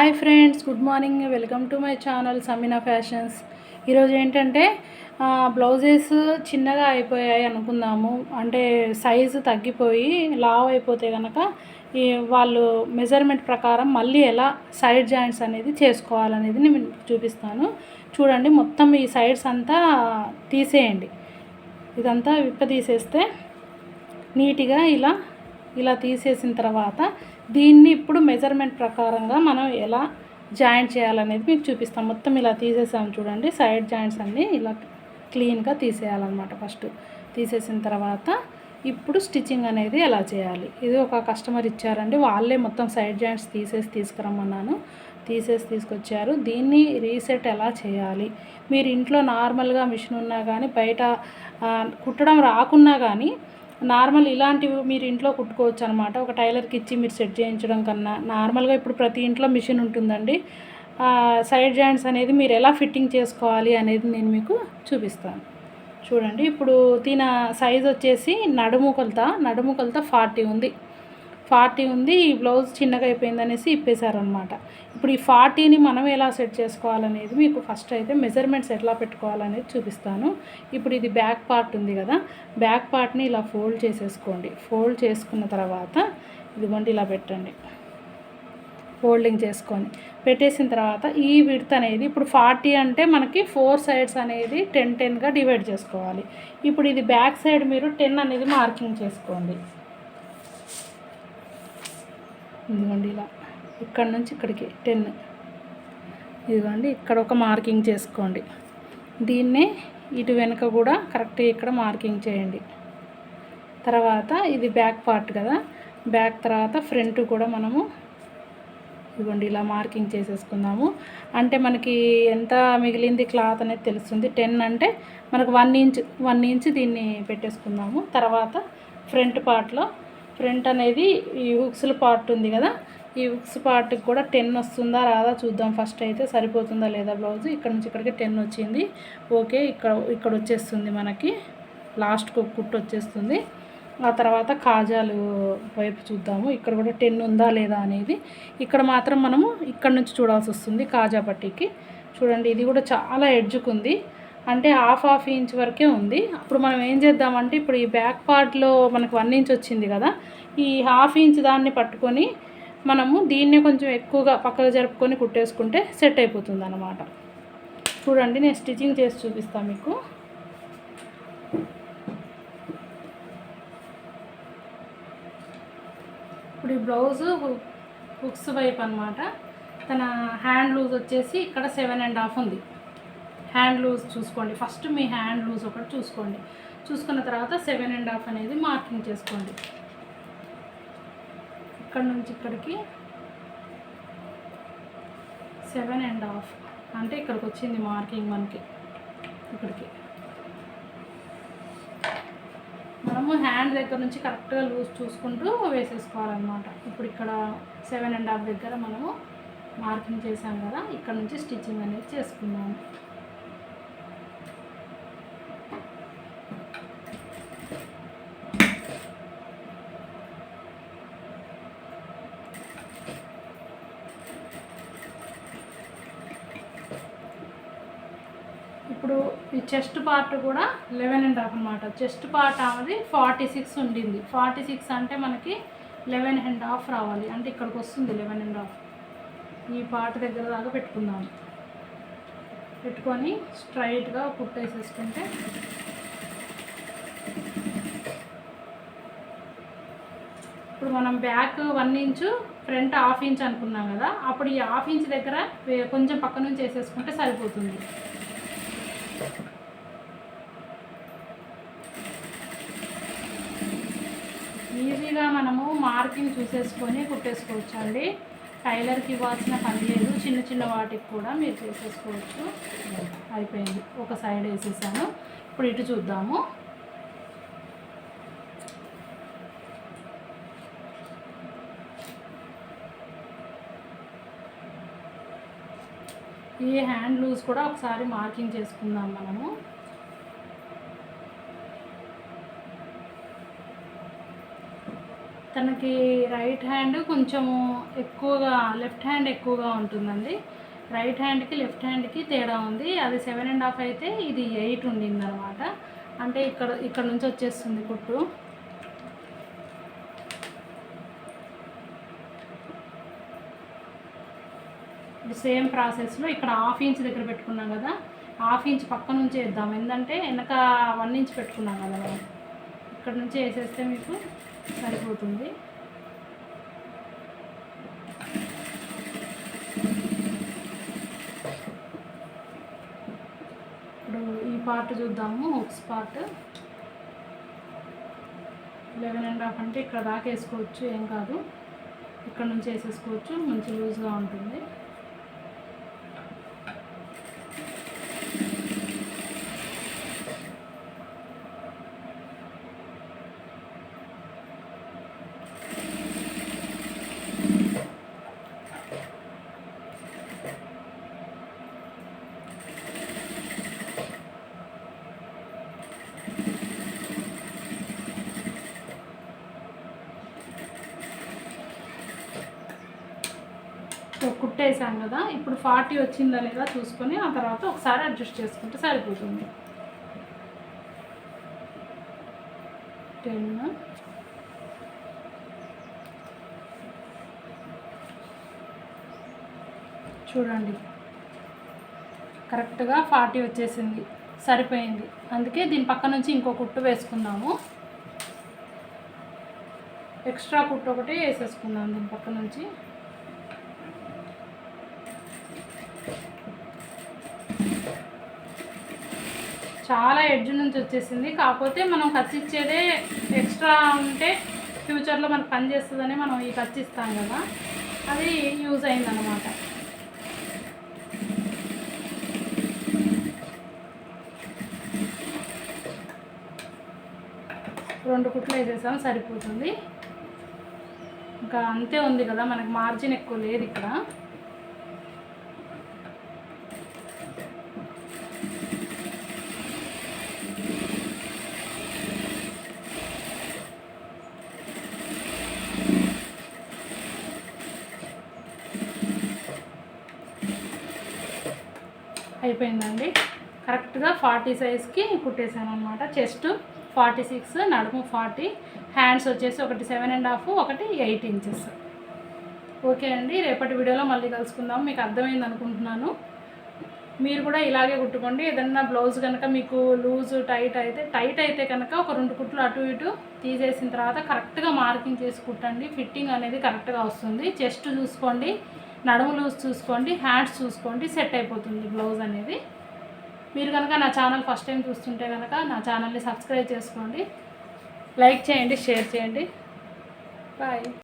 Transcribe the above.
Hi friends good morning. Welcome to my channel Samina fashions. ఈరోజు ఏంటంటే blouses చిన్నగా అయిపోయాయి అనుకుందాము. అంటే సైజు తగ్గిపోయి లావ్ అయిపోతే కనుక ఈ వాళ్ళు మెజర్మెంట్ ప్రకారం మళ్ళీ ఎలా సైడ్ జాయింట్స్ అనేది చేసుకోవాలనేది నేను చూపిస్తాను. చూడండి మొత్తం ఈ సైడ్స్ అంతా తీసేయండి. ఇదంతా విప్ప తీసేస్తే నీట్గా ఇలా ఇలా తీసేసిన తర్వాత దీన్ని ఇప్పుడు మెజర్మెంట్ ప్రకారంగా మనం ఎలా జాయింట్ చేయాలనేది మీకు చూపిస్తాం. మొత్తం ఇలా తీసేసాము చూడండి. సైడ్ జాయింట్స్ అన్నీ ఇలా క్లీన్గా తీసేయాలన్నమాట ఫస్ట్ తీసేసిన తర్వాత ఇప్పుడు స్టిచ్చింగ్ అనేది ఎలా చేయాలి? ఇది ఒక కస్టమర్ ఇచ్చారండి. వాళ్ళే మొత్తం సైడ్ జాయింట్స్ తీసేసి తీసుకురమ్మన్నాను. తీసేసి తీసుకొచ్చారు. దీన్ని రీసెట్ ఎలా చేయాలి? మీరు ఇంట్లో నార్మల్గా మిషన్ ఉన్నా కానీ బయట కుట్టడం రాకున్నా కానీ నార్మల్ ఇలాంటివి మీరు ఇంట్లో కుట్టుకోవచ్చు అనమాట ఒక టైలర్కి ఇచ్చి మీరు సెట్ చేయించడం కన్నా నార్మల్గా ఇప్పుడు ప్రతి ఇంట్లో మిషన్ ఉంటుందండి. సైడ్ జాయింట్స్ అనేది మీరు ఎలా ఫిట్టింగ్ చేసుకోవాలి అనేది నేను మీకు చూపిస్తాను. చూడండి ఇప్పుడు దీని సైజ్ వచ్చేసి నడుము కొలత నడుము కొలత ఫార్టీ ఉంది. ఫార్టీ ఉంది ఈ బ్లౌజ్ చిన్నగా అయిపోయింది అనేసి ఇప్పేశారనమాట ఇప్పుడు ఈ ఫార్టీని మనం ఎలా సెట్ చేసుకోవాలనేది మీకు ఫస్ట్ అయితే మెజర్మెంట్స్ ఎట్లా పెట్టుకోవాలనేది చూపిస్తాను. ఇప్పుడు ఇది బ్యాక్ పార్ట్ ఉంది కదా బ్యాక్ పార్ట్ని ఇలా ఫోల్డ్ చేసేసుకోండి. ఫోల్డ్ చేసుకున్న తర్వాత ఇదిగోండి ఇలా పెట్టండి. ఫోల్డింగ్ చేసుకొని పెట్టేసిన తర్వాత ఈ విడ్త్ అనేది ఇప్పుడు ఫార్టీ అంటే మనకి ఫోర్ సైడ్స్ అనేది టెన్ టెన్గా డివైడ్ చేసుకోవాలి. ఇప్పుడు ఇది బ్యాక్ సైడ్ మీరు టెన్ అనేది మార్కింగ్ చేసుకోండి. ఇదిగోండి ఇలా. ఇక్కడ నుంచి ఇక్కడికి. టెన్. ఇదిగోండి ఇక్కడ ఒక మార్కింగ్ చేసుకోండి. దీన్నే ఇటు వెనుక కూడా కరెక్ట్గా ఇక్కడ మార్కింగ్ చేయండి. తర్వాత ఇది బ్యాక్ పార్ట్ కదా. బ్యాక్ తర్వాత ఫ్రంట్ కూడా మనము ఇదిగోండి ఇలా మార్కింగ్ చేసేసుకుందాము. అంటే మనకి ఎంత మిగిలింది క్లాత్ అనేది తెలుస్తుంది. టెన్ అంటే మనకు వన్ ఇంచ్ వన్ ఇంచ్ దీన్ని పెట్టేసుకుందాము. తర్వాత ఫ్రంట్ పార్ట్లో ప్రింట్ అనేది ఈ హుక్స్ల పార్ట్ ఉంది కదా ఈ హుక్స్ పార్ట్కి కూడా టెన్ వస్తుందా రాదా చూద్దాం. ఫస్ట్ అయితే సరిపోతుందా లేదా బ్లౌజ్? ఇక్కడ నుంచి ఇక్కడికి టెన్ వచ్చింది. ఓకే ఇక్కడ ఇక్కడ వచ్చేస్తుంది మనకి. లాస్ట్కి ఒక కుట్టు వచ్చేస్తుంది. ఆ తర్వాత కాజాలు వైపు చూద్దాము. ఇక్కడ కూడా టెన్ ఉందా లేదా అనేది. ఇక్కడ మాత్రం మనము ఇక్కడ నుంచి చూడాల్సి వస్తుంది కాజా పట్టీకి. చూడండి ఇది కూడా చాలా ఎడ్జుకుంది. అంటే హాఫ్ హాఫ్ ఇంచ్ వరకే ఉంది. అప్పుడు మనం ఏం చేద్దామంటే ఇప్పుడు ఈ బ్యాక్ పార్ట్లో మనకు వన్ ఇంచ్ వచ్చింది కదా ఈ హాఫ్ ఇంచ్ దాన్ని పట్టుకొని మనము దీన్నే కొంచెం ఎక్కువగా పక్కకు జరుపుకొని కుట్టేసుకుంటే సెట్ అయిపోతుంది అన్నమాట చూడండి నేను స్టిచ్చింగ్ చేసి చూపిస్తాను మీకు. ఇప్పుడు ఈ బ్లౌజు హుక్స్ వైపు అనమాట తన హ్యాండ్ లూజ్ వచ్చేసి ఇక్కడ సెవెన్ అండ్ హాఫ్ ఉంది. హ్యాండ్ లూజ్ చూసుకోండి. ఫస్ట్ మీ హ్యాండ్ లూజ్ ఒకటి చూసుకోండి. చూసుకున్న తర్వాత సెవెన్ అండ్ హాఫ్ అనేది మార్కింగ్ చేసుకోండి. ఇక్కడ నుంచి ఇక్కడికి సెవెన్ అండ్ హాఫ్. అంటే ఇక్కడికి వచ్చింది మార్కింగ్ మనకి. ఇక్కడికి. మనము హ్యాండ్ దగ్గర నుంచి కరెక్ట్గా లూజ్ చూసుకుంటూ వేసేసుకోవాలన్నమాట. ఇప్పుడు ఇక్కడ సెవెన్ అండ్ హాఫ్ దగ్గర మనము మార్కింగ్ చేసాం కదా ఇక్కడ నుంచి స్టిచ్చింగ్ అనేది చేసుకున్నాము ఇప్పుడు ఈ చెస్ట్ పార్ట్ కూడా లెవెన్ అండ్ హాఫ్ అనమాట చెస్ట్ పార్ట్ అనేది ఫార్టీ సిక్స్ ఉండింది. ఫార్టీ సిక్స్ అంటే మనకి లెవెన్ అండ్ హాఫ్ రావాలి. అంటే ఇక్కడికి వస్తుంది లెవెన్ అండ్ హాఫ్. ఈ పార్ట్ దగ్గర దాకా పెట్టుకుందాం. పెట్టుకొని స్ట్రైట్గా కుట్టేసేసుకుంటే ఇప్పుడు మనం back one inch front half inch అనుకున్నాం కదా అప్పుడు ఈ హాఫ్ ఇంచ్ దగ్గర కొంచెం పక్క నుంచి వేసేసుకుంటే సరిపోతుంది. ఈజీగా మనము మార్కింగ్ చూసేసుకొని కుట్టేసుకోవచ్చు అండి టైలర్కి ఇవ్వాల్సిన పని లేదు. చిన్న చిన్న వాటికి కూడా మీరు చేసేసుకోవచ్చు. అయిపోయింది. ఒక సైడ్ వేసేసాను. ఇప్పుడు ఇటు చూద్దాము. ఈ హ్యాండ్ లూజ్ కూడా ఒకసారి మార్కింగ్ చేసుకుందాం మనము. తనకి రైట్ హ్యాండ్ కొంచెము ఎక్కువగా లెఫ్ట్ హ్యాండ్ ఎక్కువగా ఉంటుందండి. రైట్ హ్యాండ్కి లెఫ్ట్ హ్యాండ్కి తేడా ఉంది. అది సెవెన్ అండ్ హాఫ్ అయితే ఇది ఎయిట్ ఉండింది అనమాట అంటే ఇక్కడ ఇక్కడ నుంచి వచ్చేస్తుంది కుట్టు. సేమ్ ప్రాసెస్లో ఇక్కడ హాఫ్ ఇంచ్ దగ్గర పెట్టుకున్నాం కదా. హాఫ్ ఇంచ్ పక్క నుంచి వేద్దాం. ఎందుకంటే వెనక వన్ ఇంచ్ పెట్టుకున్నాం కదా. మేము ఇక్కడ నుంచి వేసేస్తే మీకు సరిపోతుంది. ఇప్పుడు ఈ పార్ట్ చూద్దాము hooks part. Eleven and half అంటే ఇక్కడ దాకా వేసుకోవచ్చు ఏం కాదు. ఇక్కడ నుంచి వేసేసుకోవచ్చు మంచి లూజ్గా ఉంటుంది. కుట్టేసాం కదా ఇప్పుడు ఫార్టీ వచ్చిందా లేదా చూసుకొని ఆ తర్వాత ఒకసారి అడ్జస్ట్ చేసుకుంటే సరిపోతుంది. టెన్. చూడండి. కరెక్ట్గా ఫార్టీ వచ్చేసింది సరిపోయింది. అందుకే దీని పక్క నుంచి ఇంకో కుట్టు వేసుకుందాము. ఎక్స్ట్రా కుట్టు ఒకటి వేసేసుకుందాం దీని పక్క నుంచి. చాలా ఎడ్జ్ నుంచి వచ్చేసింది. కాకపోతే మనం ఖర్చు ఇచ్చేదే ఎక్స్ట్రా ఉంటే ఫ్యూచర్లో మనకు పని చేస్తుందని మనం ఈ ఖర్చు ఇస్తాం కదా. అది యూజ్ అయిందనమాట రెండు కుట్లు వేసేసాం సరిపోతుంది. ఇంకా అంతే ఉంది కదా మనకు మార్జిన్ ఎక్కువ లేదు ఇక్కడ. అయిపోయిందండి. కరెక్ట్గా ఫార్టీ సైజ్కి కుట్టేశాను అనమాట చెస్ట్ ఫార్టీ సిక్స్ నడుము ఫార్టీ హ్యాండ్స్ వచ్చేసి ఒకటి సెవెన్ అండ్ హాఫ్ ఒకటి ఎయిట్ ఇంచెస్. ఓకే అండి రేపటి వీడియోలో మళ్ళీ కలుసుకుందాం. మీకు అర్థమైంది అనుకుంటున్నాను. మీరు కూడా ఇలాగే కుట్టుకోండి. ఏదన్నా బ్లౌజ్ కనుక మీకు లూజ్ టైట్ అయితే టైట్ అయితే కనుక ఒక రెండు కుట్లు అటు ఇటు తీసేసిన తర్వాత కరెక్ట్గా మార్కింగ్ చేసి కుట్టండి. ఫిట్టింగ్ అనేది కరెక్ట్గా వస్తుంది. చెస్ట్ చూసుకోండి. నడుము లూజ్ చూసుకోండి హ్యాండ్స్ చూసుకోండి సెట్ అయిపోతుంది బ్లౌజ్ అనేది. మీరు కనుక నా ఛానల్ ఫస్ట్ టైం చూస్తుంటే కనుక నా ఛానల్ని సబ్స్క్రైబ్ చేసుకోండి. లైక్ చేయండి షేర్ చేయండి. బాయ్.